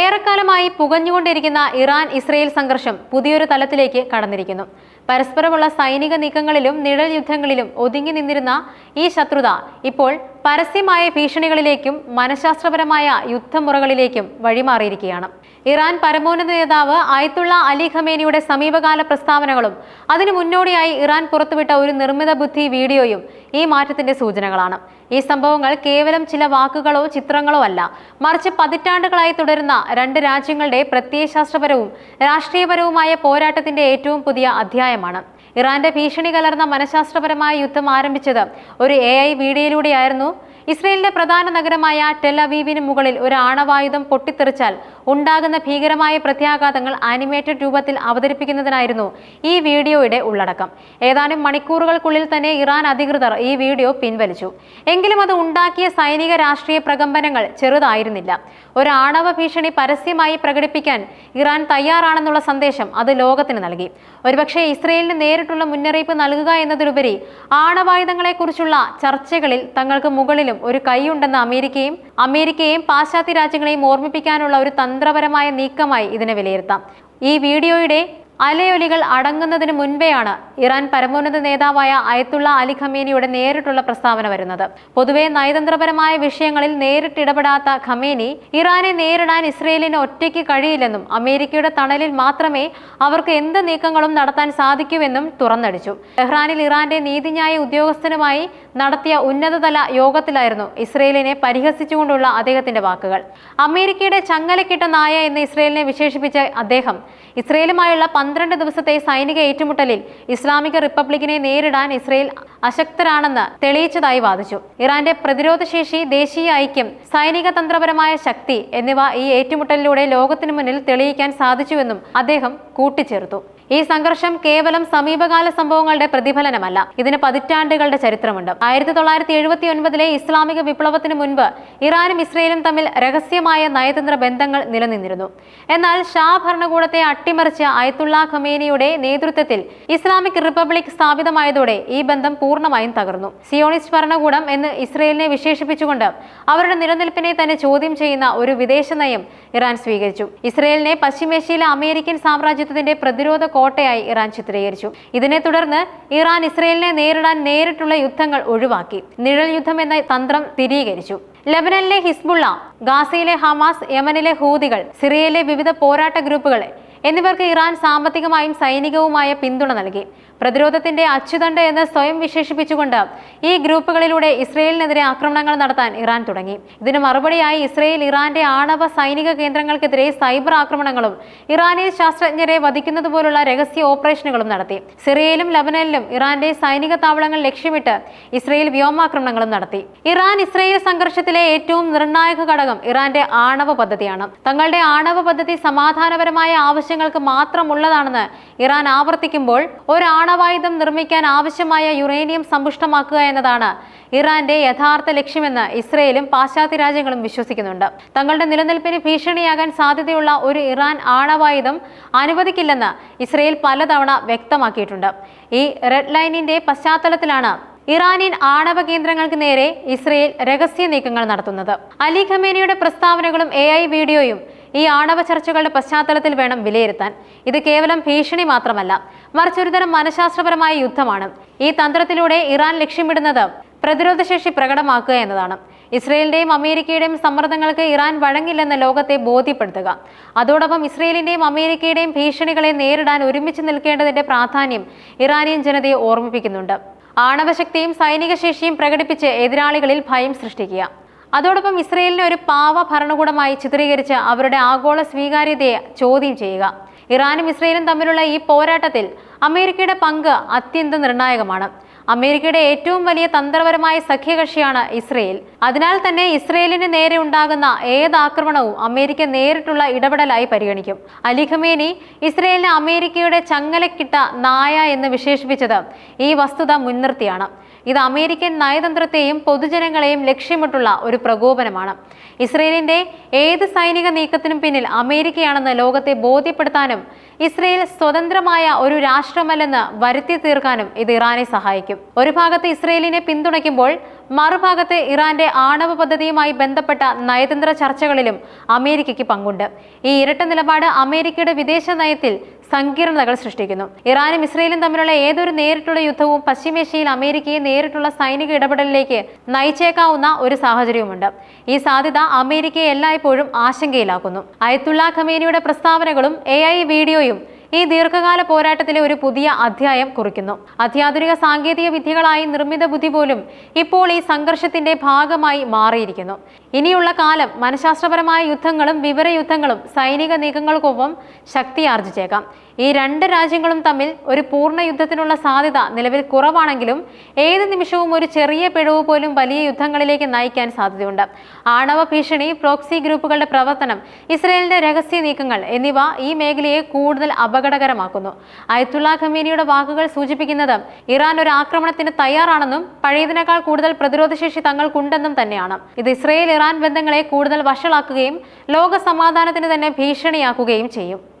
ഏറെക്കാലമായി പുകഞ്ഞുകൊണ്ടിരിക്കുന്ന Iran Israel സംഘർഷം പുതിയൊരു തലത്തിലേക്ക് കടന്നിരിക്കുന്നു. പരസ്പരമുള്ള സൈനിക നീക്കങ്ങളിലും നിഴൽ യുദ്ധങ്ങളിലും ഒതുങ്ങി നിന്നിരുന്ന ഈ ശത്രുത ഇപ്പോൾ പരസ്യമായ ഭീഷണികളിലേക്കും മനഃശാസ്ത്രപരമായ യുദ്ധമുറകളിലേക്കും വഴിമാറിയിരിക്കുകയാണ്. ഇറാൻ പരമോന്നത നേതാവ് ആയത്തുള്ള അലി ഖമേനിയുടെ സമീപകാല പ്രസ്താവനകളും അതിനു മുന്നോടിയായി ഇറാൻ പുറത്തുവിട്ട ഒരു നിർമ്മിത ബുദ്ധി വീഡിയോയും ഈ മാറ്റത്തിന്റെ സൂചനകളാണ്. ഈ സംഭവങ്ങൾ കേവലം ചില വാക്കുകളോ ചിത്രങ്ങളോ അല്ല മറിച്ച് പതിറ്റാണ്ടുകളായി തുടരുന്ന രണ്ട് രാജ്യങ്ങളുടെ പ്രത്യയശാസ്ത്രപരവും രാഷ്ട്രീയപരവുമായ പോരാട്ടത്തിന്റെ ഏറ്റവും പുതിയ അധ്യായമാണ്. ഇറാന്റെ ഭീഷണി കലർന്ന മനഃശാസ്ത്രപരമായ യുദ്ധം ആരംഭിച്ചത് ഒരു എ ഐ വീഡിയോയിലൂടെയായിരുന്നു. ഇസ്രയേലിന്റെ പ്രധാന നഗരമായ ടെലവീവിന് മുകളിൽ ഒരു ആണവായുധം പൊട്ടിത്തെറിച്ചാൽ ഉണ്ടാകുന്ന ഭീകരമായ പ്രത്യാഘാതങ്ങൾ ആനിമേറ്റഡ് രൂപത്തിൽ അവതരിപ്പിക്കുന്നതിനായിരുന്നു ഈ വീഡിയോയുടെ ഉള്ളടക്കം. ഏതാനും മണിക്കൂറുകൾക്കുള്ളിൽ തന്നെ ഇറാൻ അധികൃതർ ഈ വീഡിയോ പിൻവലിച്ചു. എങ്കിലും അത് ഉണ്ടാക്കിയ സൈനിക രാഷ്ട്രീയ പ്രകമ്പനങ്ങൾ ചെറുതായിരുന്നില്ല. ഒരു ആണവ ഭീഷണി പരസ്യമായി പ്രകടിപ്പിക്കാൻ ഇറാൻ തയ്യാറാണെന്നുള്ള സന്ദേശം അത് ലോകത്തിന് നൽകി. ഒരുപക്ഷെ ഇസ്രയേലിന് നേരിട്ടുള്ള മുന്നറിയിപ്പ് നൽകുക എന്നതിലുപരി ആണവായുധങ്ങളെക്കുറിച്ചുള്ള ചർച്ചകളിൽ തങ്ങൾക്ക് മുകളിലും ഒരു കൈയുണ്ടെന്ന് അമേരിക്കയും അമേരിക്കയെയും പാശ്ചാത്യ രാജ്യങ്ങളെയും ഓർമ്മിപ്പിക്കാനുള്ള ഒരു തന്ത്രപരമായ നീക്കമായി ഇതിനെ വിലയിരുത്താം. ഈ വീഡിയോയുടെ അലയൊലികൾ അടങ്ങുന്നതിന് മുൻപെയാണ് ഇറാൻ പരമോന്നത നേതാവായ അയത്തുള്ള അലി ഖമേനിയുടെ നേരിട്ടുള്ള പ്രസ്താവന വരുന്നത്. പൊതുവെ നയതന്ത്രപരമായ വിഷയങ്ങളിൽ നേരിട്ടിടപെടാത്ത ഖമേനി ഇറാനെ നേരിടാൻ ഇസ്രയേലിന് ഒറ്റയ്ക്ക് കഴിയില്ലെന്നും അമേരിക്കയുടെ തണലിൽ മാത്രമേ അവർക്ക് എന്ത് നീക്കങ്ങളും നടത്താൻ സാധിക്കൂവെന്നും തുറന്നടിച്ചു. ടെഹ്റാനിൽ ഇറാന്റെ നീതിന്യായ ഉദ്യോഗസ്ഥനുമായി നടത്തിയ ഉന്നതതല യോഗത്തിലായിരുന്നു ഇസ്രയേലിനെ പരിഹസിച്ചുകൊണ്ടുള്ള അദ്ദേഹത്തിന്റെ വാക്കുകൾ. അമേരിക്കയുടെ ചങ്ങലക്കിട്ട നായ എന്ന് ഇസ്രയേലിനെ വിശേഷിപ്പിച്ച അദ്ദേഹം ഇസ്രയേലുമായുള്ള പന്ത്രണ്ട് ദിവസത്തെ സൈനിക ഏറ്റുമുട്ടലിൽ ഇസ്ലാമിക റിപ്പബ്ലിക്കിനെ നേരിടാൻ ഇസ്രയേൽ അശക്തരാണെന്ന് തെളിയിച്ചതായി വാദിച്ചു. ഇറാന്റെ പ്രതിരോധ ശേഷി ദേശീയ ഐക്യം സൈനിക തന്ത്രപരമായ ശക്തി എന്നിവ ഈ ഏറ്റുമുട്ടലിലൂടെ ലോകത്തിനു മുന്നിൽ തെളിയിക്കാൻ സാധിച്ചുവെന്നും അദ്ദേഹം കൂട്ടിച്ചേർത്തു. ഈ സംഘർഷം കേവലം സമീപകാല സംഭവങ്ങളുടെ പ്രതിഫലനമല്ല. ഇതിന് പതിറ്റാണ്ടുകളുടെ ചരിത്രമുണ്ട്. ആയിരത്തി തൊള്ളായിരത്തി എഴുപത്തി ഒൻപതിലെ ഇസ്ലാമിക വിപ്ലവത്തിന് മുൻപ് ഇറാനും ഇസ്രയേലും തമ്മിൽ രഹസ്യമായ നയതന്ത്ര ബന്ധങ്ങൾ നിലനിന്നിരുന്നു. എന്നാൽ ഷാ ഭരണകൂടത്തെ അട്ടിമറിച്ച അയത്തുള്ള ഖമേനിയുടെ നേതൃത്വത്തിൽ ഇസ്ലാമിക് റിപ്പബ്ലിക് സ്ഥാപിതമായതോടെ ഈ ബന്ധം പൂർണമായും തകർന്നു. സിയോണിസ്റ്റ് ഭരണകൂടം എന്ന് ഇസ്രയേലിനെ വിശേഷിപ്പിച്ചുകൊണ്ട് അവരുടെ നിലനിൽപ്പിനെ തന്നെ ചോദ്യം ചെയ്യുന്ന ഒരു വിദേശ നയം ഇറാൻ സ്വീകരിച്ചു. ഇസ്രയേലിനെ പശ്ചിമേഷ്യയിലെ അമേരിക്കൻ സാമ്രാജ്യത്തിന്റെ പ്രതിരോധ കോട്ടയായി ഇറാൻ ചിത്രീകരിച്ചു. ഇതിനെ തുടർന്ന് ഇറാൻ ഇസ്രയേലിനെ നേരിടാൻ നേരിട്ടുള്ള യുദ്ധങ്ങൾ ഒഴിവാക്കി. നിഴൽ യുദ്ധം എന്ന തന്ത്രം സ്ഥിരീകരിച്ചു. ലബനനിലെ ഹിസ്ബുള്ള ഗാസയിലെ ഹമാസ് യമനിലെ ഹൂതികൾ സിറിയയിലെ വിവിധ പോരാട്ട ഗ്രൂപ്പുകളെ എന്നിവർക്ക് ഇറാൻ സാമ്പത്തികമായും സൈനികവുമായ പിന്തുണ നൽകി. പ്രതിരോധത്തിന്റെ അച്ചുതണ്ട് എന്ന് സ്വയം വിശേഷിപ്പിച്ചുകൊണ്ട് ഈ ഗ്രൂപ്പുകളിലൂടെ ഇസ്രയേലിനെതിരെ ആക്രമണങ്ങൾ നടത്താൻ ഇറാൻ തുടങ്ങി. ഇതിന് മറുപടിയായി ഇസ്രയേൽ ഇറാന്റെ ആണവ സൈനിക കേന്ദ്രങ്ങൾക്കെതിരെ സൈബർ ആക്രമണങ്ങളും ഇറാനിൽ ശാസ്ത്രജ്ഞരെ വധിക്കുന്നത് പോലുള്ള രഹസ്യ ഓപ്പറേഷനുകളും നടത്തി. സിറിയയിലും ലബനനിലും ഇറാന്റെ സൈനിക താവളങ്ങൾ ലക്ഷ്യമിട്ട് ഇസ്രയേൽ വ്യോമാക്രമണങ്ങളും നടത്തി. ഇറാൻ ഇസ്രയേൽ സംഘർഷത്തിലെ ഏറ്റവും നിർണായക ഘടകം ഇറാന്റെ ആണവ പദ്ധതിയാണ്. തങ്ങളുടെ ആണവ പദ്ധതി സമാധാനപരമായ ആവശ്യങ്ങൾക്ക് മാത്രമുള്ളതാണെന്ന് ഇറാൻ ആവർത്തിക്കുമ്പോൾ ഒരു ആണവായുധം നിർമ്മിക്കാൻ ആവശ്യമായ യുറേനിയം സമ്പുഷ്ടമാക്കുക എന്നതാണ് ഇറാന്റെ യഥാർത്ഥ ലക്ഷ്യമെന്ന് ഇസ്രയേലും പാശ്ചാത്യ രാജ്യങ്ങളും വിശ്വസിക്കുന്നുണ്ട്. തങ്ങളുടെ നിലനിൽപ്പിന് ഭീഷണിയാകാൻ സാധ്യതയുള്ള ഒരു ഇറാൻ ആണവായുധം അനുവദിക്കില്ലെന്ന് ഇസ്രയേൽ പലതവണ വ്യക്തമാക്കിയിട്ടുണ്ട്. ഈ റെഡ് ലൈനിന്റെ പശ്ചാത്തലത്തിലാണ് ഇറാനിയൻ ആണവ കേന്ദ്രങ്ങൾക്ക് നേരെ ഇസ്രയേൽ രഹസ്യ നീക്കങ്ങൾ നടത്തുന്നത്. അലി ഖമേനിയുടെ പ്രസ്താവനകളും എ വീഡിയോയും ഈ ആണവ ചർച്ചകളുടെ പശ്ചാത്തലത്തിൽ വേണം വിലയിരുത്താൻ. ഇത് കേവലം ഭീഷണി മാത്രമല്ല മറിച്ച് ഒരുതരം മനഃശാസ്ത്രപരമായ യുദ്ധമാണ്. ഈ തന്ത്രത്തിലൂടെ ഇറാൻ ലക്ഷ്യമിടുന്നത് പ്രതിരോധശേഷി പ്രകടമാക്കുക എന്നതാണ്. ഇസ്രയേലിന്റെയും അമേരിക്കയുടെയും സമ്മർദ്ദങ്ങൾക്ക് ഇറാൻ വഴങ്ങില്ലെന്ന് ലോകത്തെ ബോധ്യപ്പെടുത്തുക. അതോടൊപ്പം ഇസ്രയേലിന്റെയും അമേരിക്കയുടെയും ഭീഷണികളെ നേരിടാൻ ഒരുമിച്ച് നിൽക്കേണ്ടതിന്റെ പ്രാധാന്യം ഇറാനിയൻ ജനതയെ ഓർമ്മിപ്പിക്കുന്നുണ്ട്. ആണവശക്തിയും സൈനിക ശേഷിയും പ്രകടിപ്പിച്ച് എതിരാളികളിൽ ഭയം സൃഷ്ടിക്കുക. അതോടൊപ്പം ഇസ്രയേലിനെ ഒരു പാവ ഭരണകൂടമായി ചിത്രീകരിച്ച് അവരുടെ ആഗോള സ്വീകാര്യതയെ ചോദ്യം ചെയ്യുക. ഇറാനും ഇസ്രയേലും തമ്മിലുള്ള ഈ പോരാട്ടത്തിൽ അമേരിക്കയുടെ പങ്ക് അത്യന്തം നിർണായകമാണ്. അമേരിക്കയുടെ ഏറ്റവും വലിയ തന്ത്രപരമായ സഖ്യകക്ഷിയാണ് ഇസ്രയേൽ. അതിനാൽ തന്നെ ഇസ്രയേലിന് നേരെ ഉണ്ടാകുന്ന ഏത് ആക്രമണവും അമേരിക്ക നേരിട്ടുള്ള ഇടപെടലായി പരിഗണിക്കും. അലിഖമേനി ഇസ്രയേലിനെ അമേരിക്കയുടെ ചങ്ങലക്കിട്ട നായ എന്ന് വിശേഷിപ്പിച്ചത് ഈ വസ്തുത മുൻനിർത്തിയാണ്. ഇത് അമേരിക്കൻ നയതന്ത്രത്തെയും പൊതുജനങ്ങളെയും ലക്ഷ്യമിട്ടുള്ള ഒരു പ്രകോപനമാണ്. ഇസ്രയേലിന്റെ ഏത് സൈനിക നീക്കത്തിനും പിന്നിൽ അമേരിക്കയാണെന്ന് ലോകത്തെ ബോധ്യപ്പെടുത്താനും ഇസ്രയേൽ സ്വതന്ത്രമായ ഒരു രാഷ്ട്രമല്ലെന്ന് വരുത്തി തീർക്കാനും ഇത് ഇറാനെ സഹായിക്കും. ഒരു ഭാഗത്ത് ഇസ്രയേലിനെ പിന്തുണയ്ക്കുമ്പോൾ മറുഭാഗത്ത് ഇറാന്റെ ആണവ പദ്ധതിയുമായി ബന്ധപ്പെട്ട നയതന്ത്ര ചർച്ചകളിലും അമേരിക്കയ്ക്ക് പങ്കുണ്ട്. ഈ ഇരട്ട നിലപാട് അമേരിക്കയുടെ വിദേശ നയത്തിൽ സങ്കീർണതകൾ സൃഷ്ടിക്കുന്നു. ഇറാനും ഇസ്രയേലും തമ്മിലുള്ള ഏതൊരു നേരിട്ടുള്ള യുദ്ധവും പശ്ചിമേഷ്യയിൽ അമേരിക്കയെ നേരിട്ടുള്ള സൈനിക ഇടപെടലിലേക്ക് നയിച്ചേക്കാവുന്ന ഒരു സാഹചര്യവുമുണ്ട്. ഈ സാധ്യത അമേരിക്കയെ എല്ലായ്പ്പോഴും ആശങ്കയിലാക്കുന്നു. അയത്തുള്ള ഖമേനിയുടെ പ്രസ്താവനകളും എ വീഡിയോയും ഈ ദീർഘകാല പോരാട്ടത്തിലെ ഒരു പുതിയ അധ്യായം കുറിക്കുന്നു. അത്യാധുനിക സാങ്കേതിക വിദ്യകളായി നിർമ്മിത ബുദ്ധി പോലും ഇപ്പോൾ ഈ സംഘർഷത്തിന്റെ ഭാഗമായി മാറിയിരിക്കുന്നു. ഇനിയുള്ള കാലം മനഃശാസ്ത്രപരമായ യുദ്ധങ്ങളും വിവര യുദ്ധങ്ങളും സൈനിക നീക്കങ്ങൾക്കൊപ്പം ശക്തിയാർജിച്ചേക്കാം. ഈ രണ്ട് രാജ്യങ്ങളും തമ്മിൽ ഒരു പൂർണ യുദ്ധത്തിനുള്ള സാധ്യത നിലവിൽ കുറവാണെങ്കിലും ഏത് നിമിഷവും ഒരു ചെറിയ പിഴവ് പോലും വലിയ യുദ്ധങ്ങളിലേക്ക് നയിക്കാൻ സാധ്യതയുണ്ട്. ആണവ ഭീഷണി പ്രോക്സി ഗ്രൂപ്പുകളുടെ പ്രവർത്തനം ഇസ്രയേലിന്റെ രഹസ്യ നീക്കങ്ങൾ എന്നിവ ഈ മേഖലയെ കൂടുതൽ അപകടകരമാക്കുന്നു. അയത്തുള്ള ഖമീനിയുടെ വാക്കുകൾ സൂചിപ്പിക്കുന്നത് ഇറാൻ ഒരു ആക്രമണത്തിന് തയ്യാറാണെന്നും പഴയതിനേക്കാൾ കൂടുതൽ പ്രതിരോധശേഷി തങ്ങൾക്കുണ്ടെന്നും തന്നെയാണ്. ഇത് ഇസ്രയേൽ ഇറാൻ ബന്ധങ്ങളെ കൂടുതൽ വഷളാക്കുകയും ലോക സമാധാനത്തിന് തന്നെ ഭീഷണിയാക്കുകയും ചെയ്യും.